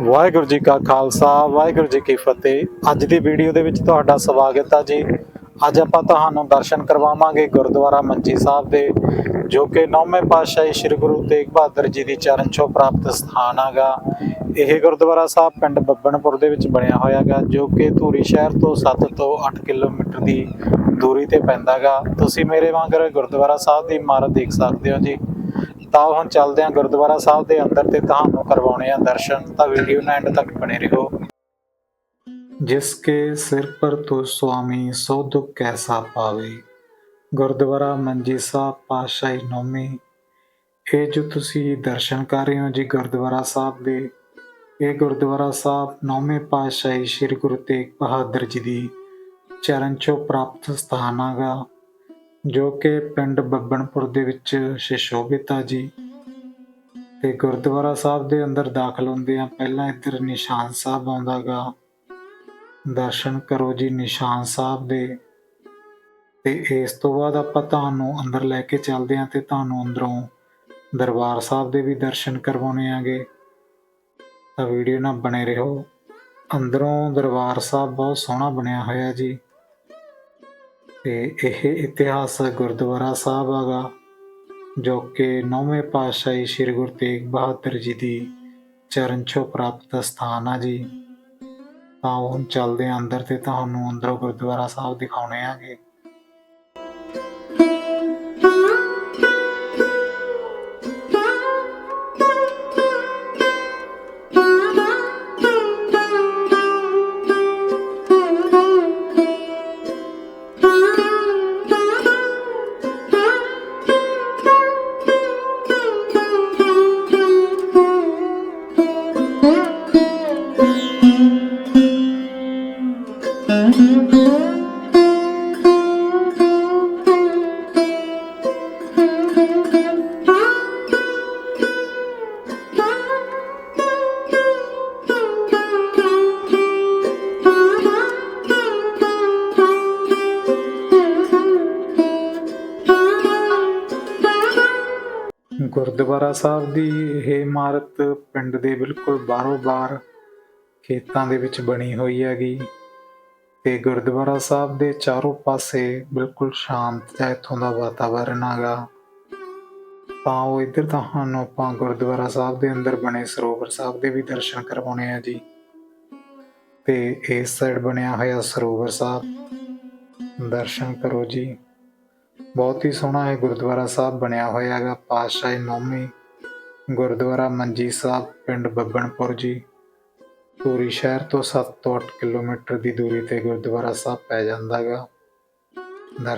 ਵਾਹਿਗੁਰੂ ਜੀ ਕਾ ਖਾਲਸਾ, ਵਾਹਿਗੁਰੂ ਜੀ ਕੀ ਫਤਿਹ। ਅੱਜ ਦੀ ਵੀਡੀਓ ਦੇ ਵਿੱਚ ਤੁਹਾਡਾ ਸਵਾਗਤ ਹੈ ਜੀ। ਅੱਜ ਆਪਾਂ ਤੁਹਾਨੂੰ ਦਰਸ਼ਨ ਕਰਵਾਵਾਂਗੇ ਗੁਰਦੁਆਰਾ ਮੰਜੀ ਸਾਹਿਬ ਦੇ, ਜੋ ਕਿ ਨੌਵੇਂ ਪਾਤਸ਼ਾਹੀ ਸ੍ਰੀ ਗੁਰੂ ਤੇਗ ਬਹਾਦਰ ਜੀ ਦੀ ਚਰਨ ਛੋਹ ਪ੍ਰਾਪਤ ਸਥਾਨ ਹੈਗਾ ਇਹ ਗੁਰਦੁਆਰਾ ਸਾਹਿਬ ਪਿੰਡ ਬੱਬਣਪੁਰ ਦੇ ਵਿੱਚ ਬਣਿਆ ਹੋਇਆ ਹੈਗਾ ਜੋ ਕਿ ਧੂਰੀ ਸ਼ਹਿਰ ਤੋਂ 7 ਤੋਂ 8 ਕਿਲੋਮੀਟਰ ਦੀ ਦੂਰੀ ਤੇ ਪੈਂਦਾਗਾ ਤੁਸੀਂ ਮੇਰੇ ਵਾਂਗਰ ਗੁਰਦੁਆਰਾ ਸਾਹਿਬ ਦੀ ਇਮਾਰਤ ਦੇਖ ਸਕਦੇ ਹੋ ਜੀ। ਤਾਂ ਹੁਣ ਚੱਲਦੇ ਹਾਂ ਗੁਰਦੁਆਰਾ ਸਾਹਿਬ ਦੇ ਅੰਦਰ ਤੇ ਤੁਹਾਨੂੰ ਕਰਵਾਉਣੇ ਆ ਦਰਸ਼ਨ। ਤਾਂ ਵੀਡੀਓ ਨਾਲ ਐਂਡ ਤੱਕ ਬਣੇ ਰਹੋ। ਜਿਸਕੇ ਸਿਰ ਪਰ ਤੋ ਸੁਆਮੀ ਸੋ ਦੁਖ ਕੈਸਾ ਪਾਵੇ। ਗੁਰਦੁਆਰਾ ਮੰਜੀ ਸਾਹਿਬ ਪਾਤਸ਼ਾਹੀ ਨੌਮੀ। ਇਹ ਜੋ ਤੁਸੀਂ ਦਰਸ਼ਨ ਕਰ ਰਹੇ ਹੋ ਜੀ ਗੁਰਦੁਆਰਾ ਸਾਹਿਬ ਦੇ, ਇਹ ਗੁਰਦੁਆਰਾ ਸਾਹਿਬ ਨੌਵੇਂ ਪਾਤਸ਼ਾਹੀ ਸ੍ਰੀ ਗੁਰੂ ਤੇਗ ਬਹਾਦਰ ਜੀ ਦੀ ਚਰਨ ਛੋਹ ਪ੍ਰਾਪਤ ਸਥਾਨ ਹੈਗਾ। ਜੋ ਕਿ ਪਿੰਡ ਬੱਬਣਪੁਰ ਦੇ ਵਿੱਚ ਸ਼ਿਸ਼ੋਭਿਤ ਆ ਜੀ ਤੇ ਗੁਰਦੁਆਰਾ ਸਾਹਿਬ ਦੇ ਅੰਦਰ ਦਾਖਲ ਹੁੰਦੇ ਆ। ਪਹਿਲਾਂ ਇੱਧਰ ਨਿਸ਼ਾਨ ਸਾਹਿਬ ਆਉਂਦਾਗਾ। ਦਰਸ਼ਨ ਕਰੋ ਜੀ ਨਿਸ਼ਾਨ ਸਾਹਿਬ ਦੇ। ਤੇ ਇਸ ਤੋਂ ਬਾਅਦ ਆਪਾਂ ਤੁਹਾਨੂੰ ਅੰਦਰ ਲੈ ਕੇ ਚੱਲਦੇ ਆ ਤੇ ਤੁਹਾਨੂੰ ਅੰਦਰੋਂ ਦਰਬਾਰ ਸਾਹਿਬ ਦੇ ਵੀ ਦਰਸ਼ਨ ਕਰਵਾਉਣੇ ਆਗੇ। ਤਾਂ ਵੀਡੀਓ ਨਾਲ ਬਣੇ ਰਹੋ। ਅੰਦਰੋਂ ਦਰਬਾਰ ਸਾਹਿਬ ਬਹੁਤ ਸੋਹਣਾ ਬਣਿਆ ਹੋਇਆ ਜੀ। ਤੇ ਇਹ ਇਤਿਹਾਸ ਗੁਰਦੁਆਰਾ ਸਾਹਿਬ ਹੈਗਾ, ਜੋ ਕਿ ਨੌਵੇਂ ਪਾਤਸ਼ਾਹੀ ਸ੍ਰੀ ਗੁਰੂ ਤੇਗ ਬਹਾਦਰ ਜੀ ਦੀ ਚਰਨ ਛੋ ਪ੍ਰਾਪਤ ਸਥਾਨ ਆ ਜੀ। ਤਾਂ ਹੁਣ ਚੱਲਦੇ ਹਾਂ ਅੰਦਰ ਤੇ ਤੁਹਾਨੂੰ ਅੰਦਰੋਂ ਗੁਰਦੁਆਰਾ ਸਾਹਿਬ ਦਿਖਾਉਣੇ ਆਗੇ। ਗੁਰਦੁਆਰਾ ਸਾਹਿਬ ਦੀ ਇਹ ਇਮਾਰਤ ਪਿੰਡ ਦੇ ਬਿਲਕੁਲ ਬਾਹਰੋਂ ਬਾਹਰ ਖੇਤਾਂ ਦੇ ਵਿੱਚ ਬਣੀ ਹੋਈ ਹੈਗੀ। ਤੇ ਗੁਰਦੁਆਰਾ ਸਾਹਿਬ ਦੇ ਚਾਰੋਂ ਪਾਸੇ ਬਿਲਕੁਲ ਸ਼ਾਂਤ ਹੈ, ਇੱਥੋਂ ਦਾ ਵਾਤਾਵਰਨ ਹੈਗਾ। ਤਾਂ ਉਹ ਇੱਧਰ ਤੁਹਾਨੂੰ ਆਪਾਂ ਗੁਰਦੁਆਰਾ ਸਾਹਿਬ ਦੇ ਅੰਦਰ ਬਣੇ, ਸਰੋਵਰ ਸਾਹਿਬ ਦੇ ਵੀ ਦਰਸ਼ਨ ਕਰਵਾਉਣੇ ਆ ਜੀ। ਤੇ ਇਸ ਸਾਈਡ ਬਣਿਆ ਹੋਇਆ ਸਰੋਵਰ ਸਾਹਿਬ, ਦਰਸ਼ਨ ਕਰੋ ਜੀ। ਬਹੁਤ ਹੀ ਸੋਹਣਾ ਹੈ ਗੁਰਦੁਆਰਾ ਸਾਹਿਬ ਬਣਿਆ ਹੋਇਆ ਹੈਗਾ, ਪਾਤਸ਼ਾਹੀ ਨੌਮੀ ਗੁਰਦੁਆਰਾ ਮੰਜੀ ਸਾਹਿਬ, ਪਿੰਡ ਬੱਬਣਪੁਰ ਜੀ। ਧੂਰੀ ਸ਼ਹਿਰ ਤੋਂ 7 ਤੋਂ 8 ਕਿਲੋਮੀਟਰ ਦੀ ਦੂਰੀ ਤੇ ਗੁਰਦੁਆਰਾ ਸਾਹਿਬ ਪੈ ਜਾਂਦਾ ਹੈਗਾ ਦਰਸ਼ਨ